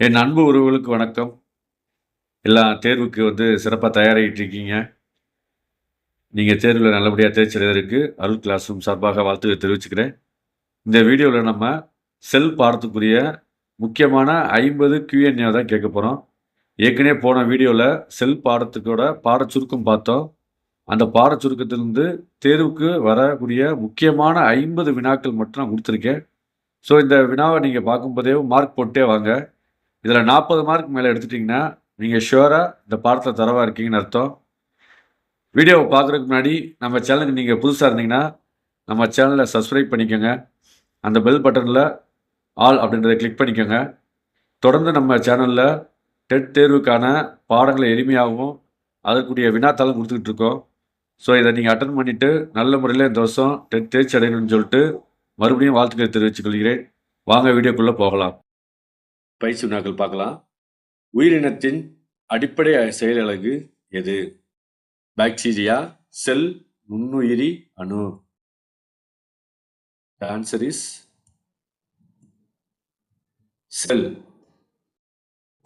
என் அன்பு உறவுகளுக்கு வணக்கம். எல்லாம் தேர்வுக்கு வந்து சிறப்பாக தயாராகிட்டு இருக்கீங்க. நீங்கள் தேர்வில் நல்லபடியாக தேர்ச்சி அடைவதற்கு அருள் கிளாஸ் ரூம் சார்பாக வாழ்த்துக்களை தெரிவிச்சுக்கிறேன். இந்த வீடியோவில் நம்ம செல் பாடத்துக்குரிய முக்கியமான ஐம்பது கியூஎன்ஏ தான் கேட்க போகிறோம் ஏற்கனவே போன வீடியோவில் செல் பாடத்துக்கோட பாட சுருக்கம் பார்த்தோம். அந்த பாட சுருக்கத்திலிருந்து தேர்வுக்கு வரக்கூடிய முக்கியமான 50 வினாக்கள் மட்டும் நான் கொடுத்துருக்கேன் ஸோ இந்த வினாவை நீங்கள் பார்க்கும்போதே மார்க் போட்டே வாங்க. இதில் நாற்பது மார்க் மேலே எடுத்துட்டிங்கன்னா நீங்கள் ஷுவராக இந்த பாடத்தில் தரவாக இருக்கீங்கன்னு அர்த்தம். வீடியோவை பார்க்குறதுக்கு முன்னாடி நம்ம சேனலுக்கு நீங்கள் புதுசாக இருந்தீங்கன்னா, நம்ம சேனலை சப்ஸ்கிரைப் பண்ணிக்கோங்க அந்த பெல் பட்டனில் ஆல் அப்படின்றத கிளிக் பண்ணிக்கோங்க தொடர்ந்து நம்ம சேனலில் டெட் தேர்வுக்கான பாடங்களை எளிமையாகவும், அதற்குரிய வினாத்தாலும் கொடுத்துக்கிட்டு இருக்கோம். ஸோ இதை நீங்கள் அட்டன் பண்ணிவிட்டு நல்ல முறையில் இந்த வருஷம் டெட் தேர்ச்சி அடையணும்னு சொல்லிட்டு மறுபடியும் வாழ்த்துக்களை தெரிவித்துக் கொள்கிறேன். வாங்க வீடியோக்குள்ளே போகலாம். பயிற்சி வினாக்கள் பார்க்கலாம். உயிரினத்தின் அடிப்படை செயலழகு எது? பாக்டீரியா, செல், நுண்ணுயிரி, அணு. ஆன்சர் இஸ் செல்.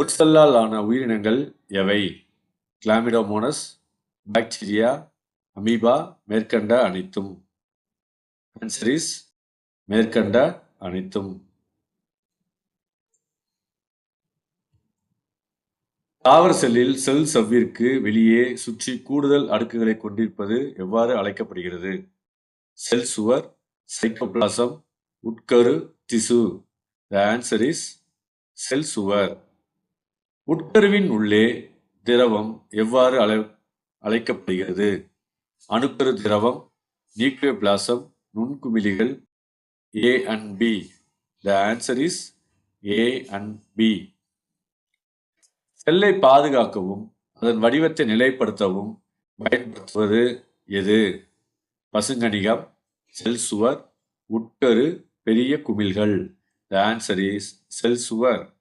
உட்செல்லால் ஆன உயிரினங்கள் எவை? கிளாமிடோமோனஸ், பாக்டீரியா, அமீபா, மேற்கண்ட அனைத்தும். ஆன்சர் இஸ் மேற்கண்ட அனைத்தும். தாவர செல்லில் செல் சவ்விற்கு வெளியே சுற்றி கூடுதல் அடுக்குகளைக் கொண்டிருப்பது எவ்வாறு அழைக்கப்படுகிறது? செல் சுவர், சைட்டோபிளாசம், உட்கரு, திசு. த ஆன்சர் இஸ் செல் சுவர். உட்கருவின் உள்ளே திரவம் எவ்வாறு அழை அழைக்கப்படுகிறது? அணுக்கரு திரவம், nucleoplasm, நுண்குமிழிகள். A and B the answer is A and B செல்லை பாதுகாக்கவும், அதன் வடிவத்தை நிலைப்படுத்தவும் பயன்படுத்துவது எது? பசுங்கணிகம், செல் சுவர், உட்கரு, பெரிய குமிழ்கள். த ஆன்சர் இஸ் செல் சுவர்.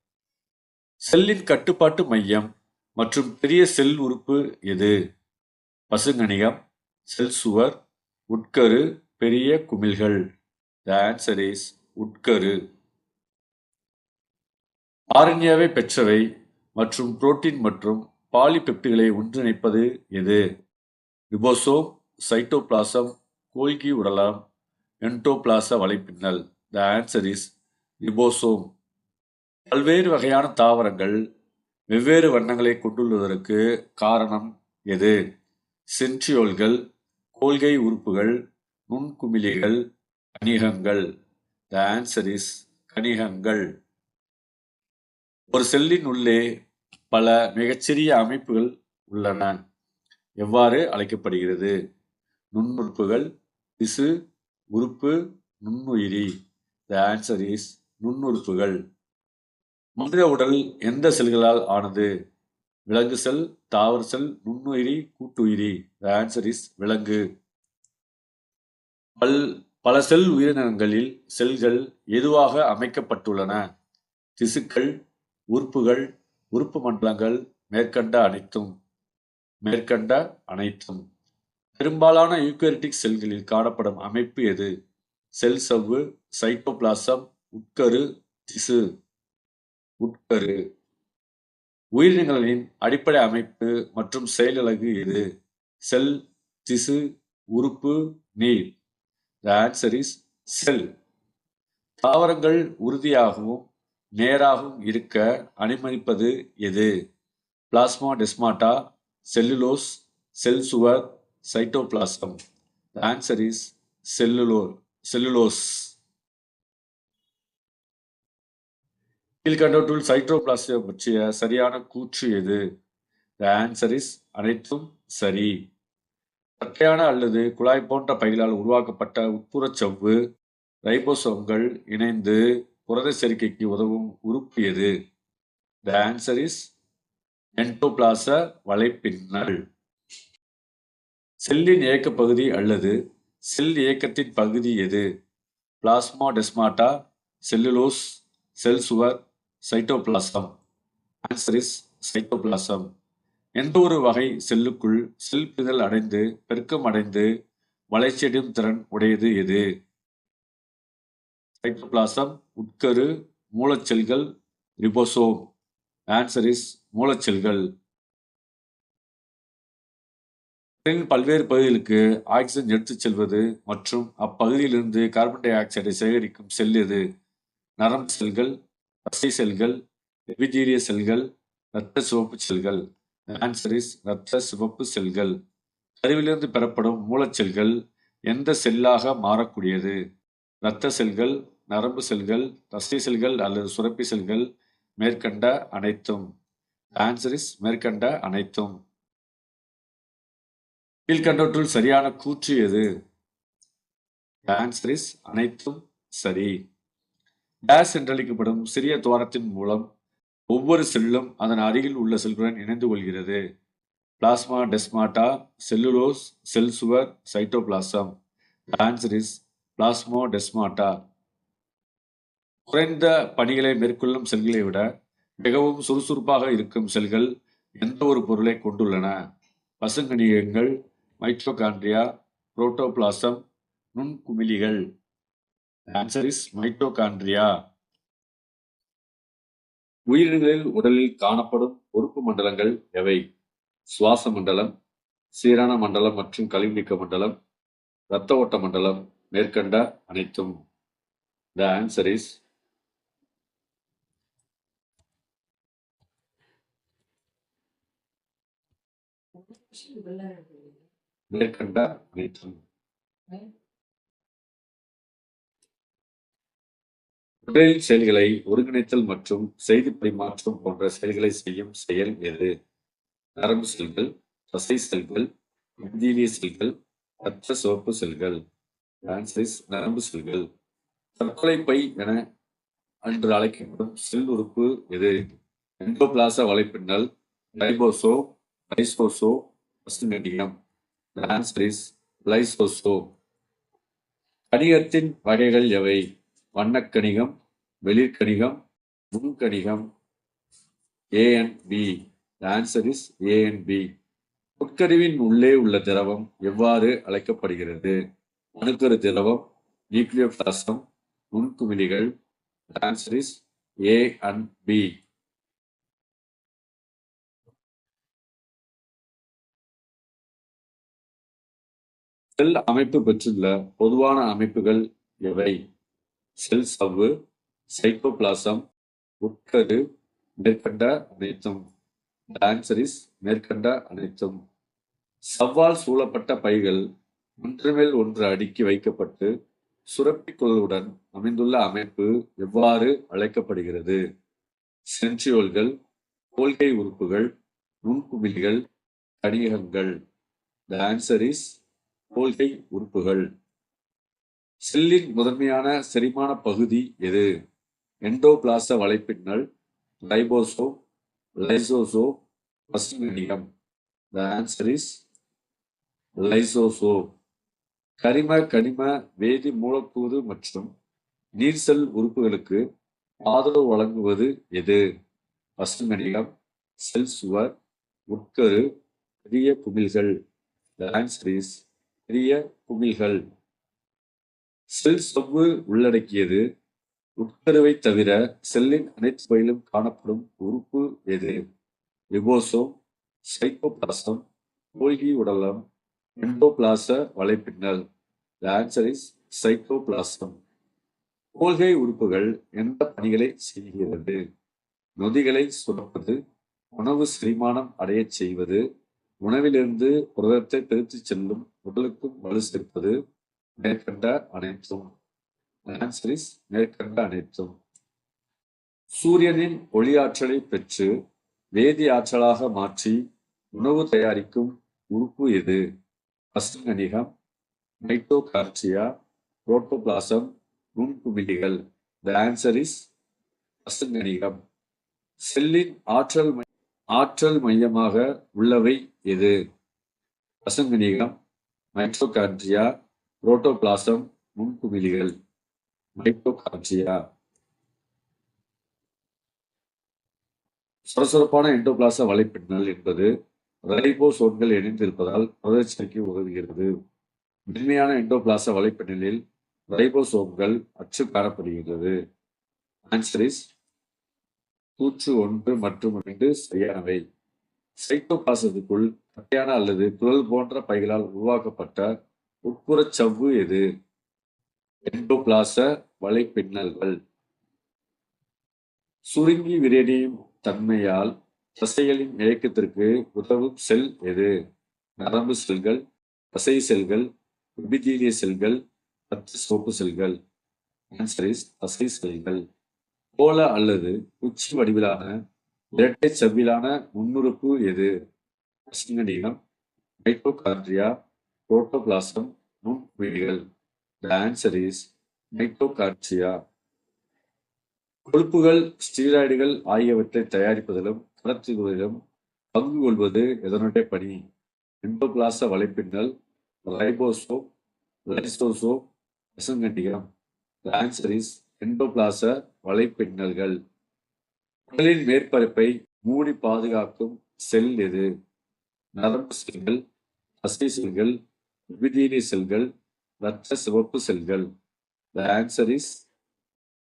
செல்லின் கட்டுப்பாட்டு மையம் மற்றும் பெரிய செல் உறுப்பு எது? பசுங்கணிகம், செல் சுவர், உட்கரு, பெரிய குமிழ்கள். த ஆன்சர் இஸ் உட்கரு. ஆரண்யாவை பெற்றவை மற்றும் புரோட்டீன் மற்றும் பாலிபெப்டிகளை ஒன்றிணைப்பது எது? ரிபோசோம், சைட்டோபிளாசம், கோல்கி உடலம், என்டோபிளாச வலைப்பின்னல். The answer is ribosome. பல்வேறு வகையான தாவரங்கள் வெவ்வேறு வண்ணங்களைக் கொண்டுள்ளதற்கு காரணம் எது? சென்ட்ரியோல்கள், கோல்கை உறுப்புகள், நுண்குமிழிகள், கணிகங்கள். த ஆன்சர் இஸ் கணிகங்கள். ஒரு செல்லின் உள்ளே பல மிகச்சிறிய அமைப்புகள் உள்ளன. எவ்வாறு அழைக்கப்படுகிறது? நுண்ணுறுப்புகள், திசு, உறுப்பு, நுண்ணுயிரி. த ஆன்சர் இஸ் நுண்ணுறுப்புகள். மனித உடல் எந்த செல்களால் ஆனது? விலங்கு செல், தாவர செல், நுண்ணுயிரி, கூட்டுயிரி. த ஆன்சர் இஸ் விலங்கு. பல் பல செல் உயிரினங்களில் செல்கள் எதுவாக அமைக்கப்பட்டுள்ளன? திசுக்கள், உறுப்புகள், உறுப்பு மண்டலங்கள், மேற்கண்ட அனைத்தும். மேற்கண்ட அனைத்தும். பெரும்பாலான யூக்கரிட்டிக் செல்களில் காணப்படும் அமைப்பு எது? செல் சவ்வு, சைட்டோபிளாசம், உட்கரு, திசு. உட்கரு. உயிரினங்களின் அடிப்படை அமைப்பு மற்றும் செயலகு எது? செல், திசு, உறுப்பு, நீர். த answer செல். தாவரங்கள் உறுதியாகவும், நேராகவும் இருக்க அனுமதிப்பது எது? பிளாஸ்மா டெஸ்மாட்டா செல்லுலோஸ், செல் சுவர், சைட்டோபிளாசம். The answer is செல்லுலோ செல்லுலோஸ். கீழ்க்கண்டவற்றுள் சைட்டோபிளாசம் பற்றிய சரியான கூற்று எது? த ஆன்சர் இஸ் அனைத்தும் சரி. தட்டையான அல்லது குழாய் போன்ற பைகளால் உருவாக்கப்பட்ட உட்புறச் சவ்வு, ரைபோசோம்கள் இணைந்து புரத சேர்க்கைக்கு உதவும் உறுப்பு எது? த ஆன்சர் இஸ் என்டோபிளாச வலைப்பின்னல். செல்லின் இயக்கப் பகுதி அல்லது செல் இயக்கத்தின் பகுதி எது? பிளாஸ்மா டெஸ்மாட்டா செல்லுலோஸ், செல் சுவர், சைட்டோபிளாசம். Answer is cytoplasm. எந்தவொரு வகை செல்லுக்குள் செல் பிரிதல் அடைந்து, பெருக்கம் அடைந்து, வளர்ச்சியடையும் திறன் உடையது எது? சைட்டோபிளாசம், உட்கரு, மூலச்செல்கள், ரிபோசோம். ஆன்சர் இஸ் மூலச்செல்கள். பல்வேறு பகுதிகளுக்கு ஆக்சிஜன் எடுத்துச் செல்வது மற்றும் அப்பகுதியிலிருந்து கார்பன் டை ஆக்சைடை சேகரிக்கும் செல் எது? நரம் செல்கள் தசை செல்கள் எபிதீரிய செல்கள் இரத்த சிவப்பு செல்கள். ஆன்சர் இஸ் இரத்த சிவப்பு செல்கள். கருவிலிருந்து பெறப்படும் மூலச்செல்கள் எந்த செல்லாக மாறக்கூடியது? இரத்த செல்கள் நரம்பு செல்கள் தசை செல்கள் அல்லது சுரப்பி செல்கள் மேற்கண்ட அனைத்தும். ஆன்சரிஸ் மேற்கண்ட அனைத்தும். கீழ்கண்டவற்றுள் சரியான கூற்று எது? ஆன்சரிஸ் அனைத்தும் சரி. டேஸ் என்றழைக்கப்படும் சிறிய துவாரத்தின் மூலம் ஒவ்வொரு செல்லும் அதன் அருகில் உள்ள செல்களுடன் இணைந்து கொள்கிறது. பிளாஸ்மா டெஸ்மாட்டா செல்லுலோஸ் செல் சுவர் cytoplasm answer is plasmodesmata. குறைந்த பணிகளை மேற்கொள்ளும் செல்களை விட மிகவும் சுறுசுறுப்பாக இருக்கும் செல்கள் எந்த ஒரு பொருளை கொண்டுள்ளன? பசுங்கணிகங்கள் mitochondria protoplasm நுண்குமிழிகள். Answer is mitochondria. உயிரினங்களில் உடலில் காணப்படும் உறுப்பு மண்டலங்கள் எவை? சுவாச மண்டலம் சீரான மண்டலம் மற்றும் கழிவுநீக்க மண்டலம் இரத்த ஓட்ட மண்டலம் மேற்கண்ட அனைத்தும். த ஆன்சர் இஸ் மேற்கண்ட அனைத்தும். உடலின் செயல்களை ஒருங்கிணைத்தல் மற்றும் செய்தி பரிமாற்றம் போன்ற செயல்களை செய்யும் செயல் எது? நரம்பு செல்கள் தசை செல்கள் இந்திய செல்கள் இரத்த சிவப்பு செல்கள். பிரான்சிஸ் நரம்பு செல்கள். தற்கொலை பை என அன்று அழைக்கப்படும் செல் உறுப்பு எது? எண்டோபிளாச வலைப்பின்னல் டைபோசோ லைசோசோ பசுங்கடிகம் பிரான்சிஸ் லைசோசோ கணிகத்தின் வகைகள் எவை? வண்ணக்கணிகம் வெளிர்கணிகம் முன்கணிகம். A and B answer is A and B உட்கருவின் உள்ளே உள்ள திரவம் எவ்வாறு அழைக்கப்படுகிறது? அணுக்கரு திரவம் நியூக்ளியோபிளாசம் நுண்குமிழிகள் ஏ அண்ட் பி செல் அமைப்பு பெற்றுள்ள பொதுவான அமைப்புகள் எவை? செல் சவ்வு சைட்டோபிளாசம் உட்கரு மேற்கண்ட அனைத்தும். டான்சரிஸ் மேற்கண்ட அனைத்தும். சவ்வால் சூழப்பட்ட பைகள் ஒன்றுமேல் ஒன்று அடுக்கி வைக்கப்பட்டு சுரப்பிக்குழுவுடன் அமைந்துள்ள அமைப்பு எவ்வாறு அழைக்கப்படுகிறது? சென்ட்ரியோல்கள் கோல்கை உறுப்புகள் நுண்குமிழிகள் கணிகங்கள் த ஆன்சர் இஸ் கோல்கை உறுப்புகள். செல்லின் முதன்மையான செரிமான பகுதி எது? எண்டோபிளாச வலைப்பின்னல் லைபோசோ லைசோசோ பசுங்கனியம் த ஆன்சர் இஸ் லைசோசோ கரிம கனிம வேதி மூலக்கூறு மற்றும் நீர் செல் உறுப்புகளுக்கு ஆதரவு வழங்குவது எது? பசுங்கனியம் செல் சுவர் உட்கரு பெரிய குமிழ்கள் த பெரிய குமிழ்கள். செல் சொவ்வு உள்ளடக்கியது உட்கருவை தவிர செல்லின் அனைத்து பயிலும் காணப்படும் உறுப்பு எது? லிபோசோம் சைட்டோபிளாசம் கோல்கி உடலம் எண்டோபிளாச வலைப்பின்னல். ஆன்சர் இஸ் சைட்டோபிளாசம் கோல்கை உறுப்புகள் எந்த பணிகளை செய்கிறது? நொதிகளை சுரப்பது உணவு செரிமானம் அடையச் செய்வது உணவிலிருந்து புரதத்தை பிரித்துச் செல்லும் உடலுக்கும் வலு சேர்ப்பது மேற்கண்ட அனைத்தும். ஆன்சர் இஸ் மேற்கண்ட அனைத்தும். சூரியனின் ஒளியாற்றலை பெற்று வேதி ஆற்றலாக மாற்றி உணவு தயாரிக்கும் உறுப்பு எது? பசுங்கணிகம் மைட்டோகார்டியா புரோட்டோபிளாசம் நுண்குமிழிகள். த ஆன்சர் இஸ் பசுங்கணிகம் செல்லின் ஆற்றல் மை- ஆற்றல் மையமாக உள்ளவை எது? பசுங்கணிகம் மைட்டோகார்டியா புரோட்டோபிளாசம் நுண்குமிழிகள். மைட்டோகார்டியா சுரசுரப்பான எண்டோபிளாச வலைப்பின்னல் என்பது ரைபோசோன்கள் இணைந்திருப்பதால் புரதச்சேர்க்கை உதவுகிறது. மென்மையான எண்டோபிளாச வலைப்பின்னலில் ரைபோசோம்கள் அச்சு காணப்படுகிறது ஆன்சரிஸ் கூற்று ஒன்று மற்றும் ரெண்டு சரியானவை. சைட்டோபிளாசத்துக்குள் தட்டையான அல்லது குழல் போன்ற பைகளால் உருவாக்கப்பட்ட உட்புறச் சவ்வு எது? எண்டோபிளாச வலைப்பின்னல்கள். சுருங்கி விரடியும் தன்மையால் தசைகளின் இயக்கத்திற்கு உதவும் செல் எது? நரம்பு செல்கள் தசை செல்கள் எபிதீலிய செல்கள் பத்து சோப்பு செல்கள். ஆன்சர் இஸ் தசை செல்கள். கோல அல்லது உச்சி வடிவிலான இரட்டை செவ்விலான முன்னுறுப்பு எது? அசிங்கடிகம் மைட்டோகாண்ட்ரியா புரோட்டோபிளாசம் நுண்குமிழிகள் த ஆன்சர் இஸ் மைட்டோகாண்ட்ரியா கொழுப்புகள் ஸ்டீராய்டுகள் ஆகியவற்றை தயாரிப்பதிலும் கடத்துவதிலும் பங்கு கொள்வது எதனுடைய பணி? எண்டோபிளாச வலைப்பின்னல் ரைபோசோம் லைசோசோம் அசங்கண்டிகம் The answer எண்டோபிளாச வலைப்பின்னல்கள். உடலின் மேற்பரப்பை மூடி பாதுகாக்கும் செல் எது? நரம்பு செல்கள் தசை செல்கள் எபிதீலிய செல்கள் இரத்த சிவப்பு செல்கள். த answer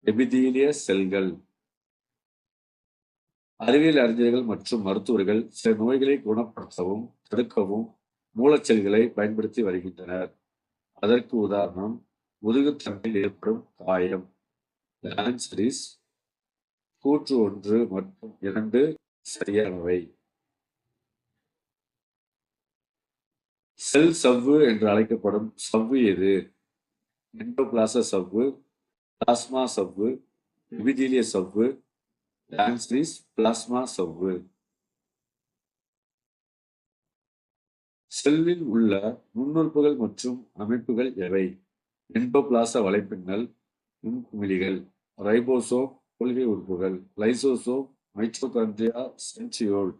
எபிதீலிய செல்கள். அறிவியல் அறிஞர்கள் மற்றும் மருத்துவர்கள் சில நோய்களை குணப்படுத்தவும் தடுக்கவும் மூலச்செல்களை பயன்படுத்தி வருகின்றனர். அதற்கு உதாரணம் முதுகுத்தன்மையில் ஏற்படும் காயம் The கூற்று ஒன்று மற்றும் இரண்டு சரியானவை. செல் சவ்வு என்று அழைக்கப்படும் சவ்வு எது? எண்டோபிளாச சவ்வு பிளாஸ்மா சவ்வு எபிதீலிய சவ்வு இஸ் பிளாஸ்மா சவ்வு செல்லில் உள்ள நுண்ணுறுப்புகள் மற்றும் அமைப்புகள் எவை? எண்டோபிளாச வலைப்பின்னல் நுண்குமிழிகள் ரைபோசோம் கொள்கை உறுப்புகள் லைசோசோம் மைட்டோகாண்ட்ரியா சென்சியோல்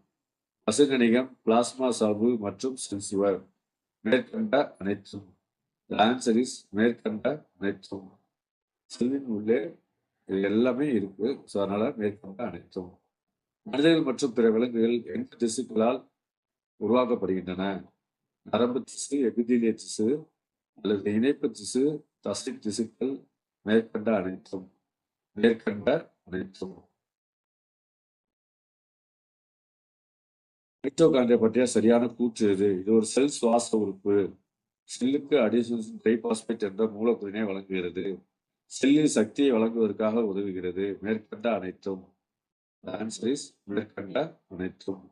அசுகணிகம் பிளாஸ்மா சாவு மற்றும் சென்சுவர். மேற்கண்ட அனைத்தும். ஆன்சர் இஸ் மேற்கண்ட அனைத்தும். செல்லின் உள்ளே இது எல்லாமே இருக்கு. ஸோ அதனால மேற்கண்ட அனைத்தும் மனிதர்கள் மற்றும் பிற விலங்குகள் எந்த திசுக்களால் உருவாக்கப்படுகின்றன? நரம்பு திசு எபிதீலிய திசு அல்லது இணைப்பு திசு தசை திசுக்கள் மேற்கண்ட அனைத்தும் மேற்கண்ட அனைத்தும் மைட்டோகாண்ட்ரியா பற்றிய சரியான கூற்று இது இது ஒரு செல் சுவாச உறுப்பு. செல்லுக்கு அடிசோசின் ட்ரைபாஸ்பேட் என்ற மூலக்கூறினை வழங்குகிறது. செல்லில் சக்தியை வழங்குவதற்காக உதவுகிறது. மேற்கண்ட அனைத்தும். மேற்கண்ட அனைத்தும்.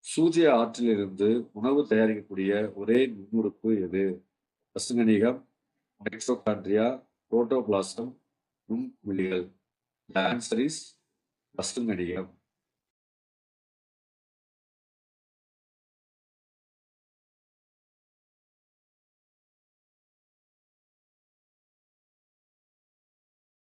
சூரிய ஆற்றிலிருந்து உணவு தயாரிக்கக்கூடிய ஒரே நுண்ணுறுப்பு எது? பசுங்கணிகம் மைட்ரோகாண்ட்ரியா புரோட்டோபிளாசம் நுண்குமிழிகள் ஆன்சர் இஸ் பசுங்கணிகம்